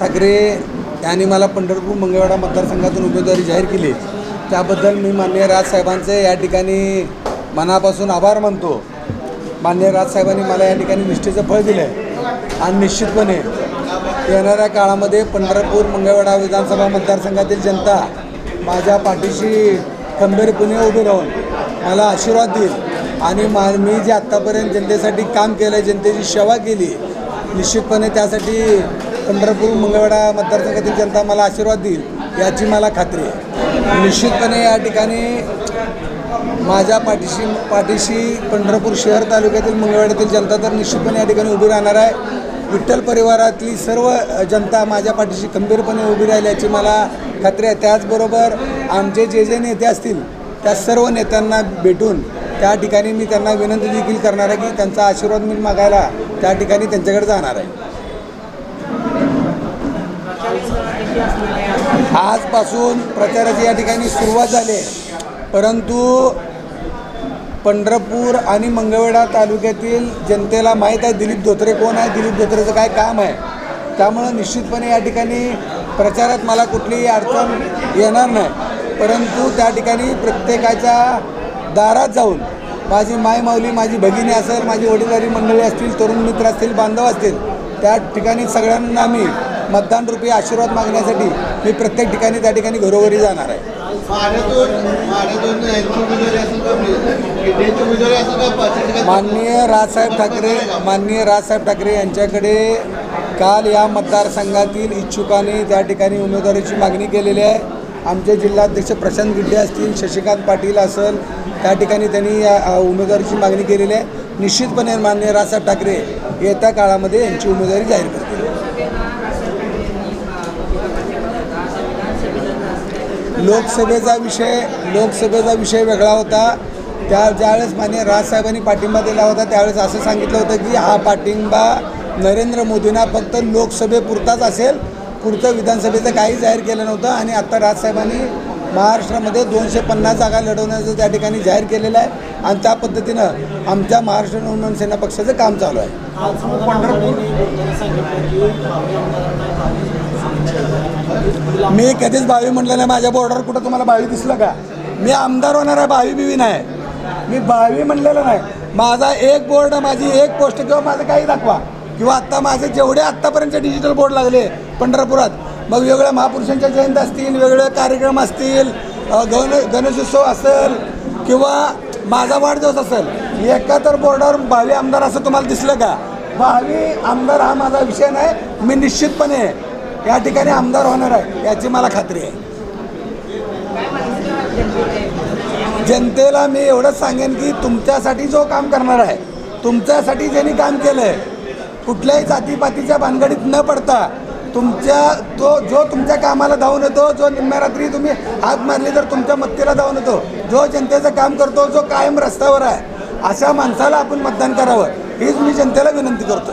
ठाकरे यांनी मला पंढरपूर मंगळवाडा मतदारसंघातून उमेदवारी जाहीर केली. त्याबद्दल मी माननीय राजसाहेबांचे या ठिकाणी मनापासून आभार मानतो. माननीय राजसाहेबांनी मला या ठिकाणी निष्ठेचं फळ दिलं आहे आणि निश्चितपणे येणाऱ्या काळामध्ये पंढरपूर मंगळवाडा विधानसभा मतदारसंघातील जनता माझ्या पाठीशी खंबीरपणे उभे राहून मला आशीर्वाद देईल. आणि मा मी जे आत्तापर्यंत जनतेसाठी काम केलं आहे जनतेची सेवा केली निश्चितपणे त्यासाठी पंढरपूर मंगळवाडा मतदारसंघातील जनता मला आशीर्वाद देईल याची मला खात्री आहे. निश्चितपणे या ठिकाणी माझ्या पाठीशी पाठीशी पंढरपूर शहर तालुक्यातील मंगळवाड्यातील जनता तर निश्चितपणे या ठिकाणी उभी राहणार आहे. विठ्ठल परिवारातली सर्व जनता माझ्या पाठीशी खंबीरपणे उभी राहील याची मला खात्री आहे. त्याचबरोबर आमचे जे जे नेते असतील त्या सर्व नेत्यांना भेटून त्या ठिकाणी मी त्यांना विनंती देखील करणार आहे की त्यांचा आशीर्वाद मी मागायला त्या ठिकाणी त्यांच्याकडे जाणार आहे. आजपासून प्रचाराची या ठिकाणी सुरुवात झाली आहे. परंतु पंढरपूर आणि मंगळवेढा तालुक्यातील जनतेला माहीत आहे दिलीप धोत्रे कोण आहे दिलीप धोत्रेचं काय काम आहे. त्यामुळं निश्चितपणे या ठिकाणी प्रचारात मला कुठलीही अडचण येणार नाही. परंतु त्या ठिकाणी प्रत्येकाच्या दारात जाऊन माझी मायमाऊली माझी भगिनी असेल माझी वडीलधारी मंडळी असतील तरुण मित्र असतील बांधव असतील त्या ठिकाणी सगळ्यांना मी मतदानरूपी आशीर्वाद मागण्यासाठी मी प्रत्येक ठिकाणी त्या ठिकाणी घरोघरी जाणार आहे. माननीय राजसाहेब ठाकरे माननीय राजसाहेब ठाकरे यांच्याकडे काल या मतदारसंघातील इच्छुकांनी त्या ठिकाणी उमेदवारीची मागणी केलेली आहे. आमचे जिल्हाध्यक्ष प्रशांत गिड्डे असतील शशिकांत पाटील असेल त्या ठिकाणी त्यांनी या उमेदवारीची मागणी केलेली आहे. निश्चितपणे माननीय राजसाहेब ठाकरे येत्या काळामध्ये यांची उमेदवारी जाहीर करतील. लोकसभेचा विषय लोकसभेचा विषय वेगळा होता. त्या ज्यावेळेस मान्य राजसाहेबांनी पाठिंबा दिला होता त्यावेळेस असं सांगितलं होतं की हा पाठिंबा नरेंद्र मोदींना फक्त लोकसभेपुरताच असेल. पुढचं विधानसभेचं काही जाहीर केलं नव्हतं आणि आत्ता राजसाहेबांनी महाराष्ट्रामध्ये दोनशे पन्नास जागा लढवण्याचं त्या ठिकाणी जाहीर केलेलं आहे. आणि त्या पद्धतीनं आमच्या महाराष्ट्र नवनिर्माण सेना पक्षाचं काम चालू आहे. मी कधीच भावी म्हटलं नाही माझ्या बॉर्डर कुठं तुम्हाला भावी दिसलं का? मी आमदार होणार आहे भावी बिवी नाही. मी भावी म्हणलेलं नाही. माझा एक बोर्ड माझी एक पोस्ट किंवा माझं काही दाखवा. किंवा आत्ता माझे जेवढे आत्तापर्यंतचे डिजिटल बोर्ड लागले पंढरपुरात मग वेगळ्या महापुरुषांच्या जयंती असतील वेगळे कार्यक्रम असतील गण गणेशोत्सव असेल किंवा माझा वाढदिवस असेल एका तर बोर्डावर भावी आमदार असं तुम्हाला दिसलं का? भावी आमदार हा माझा विषय नाही मी निश्चितपणे या ठिकाणी आमदार होणार आहे याची मला खात्री आहे. जनतेला मी एवढंच सांगेन की तुमच्यासाठी जो काम करणार आहे तुमच्यासाठी ज्यांनी काम केलं आहे कुठल्याही जातीपातीच्या भानगडीत न पडता तुमच्या तो जो तुमच्या कामाला धावून येतो जो निम्म्या रात्री तुम्ही हात मारली तर तुमच्या मत्तीला धावून येतो. जो जनतेचं काम करतो जो कायम रस्त्यावर आहे अशा माणसाला आपण मतदान करावं हीच मी जनतेला विनंती करतो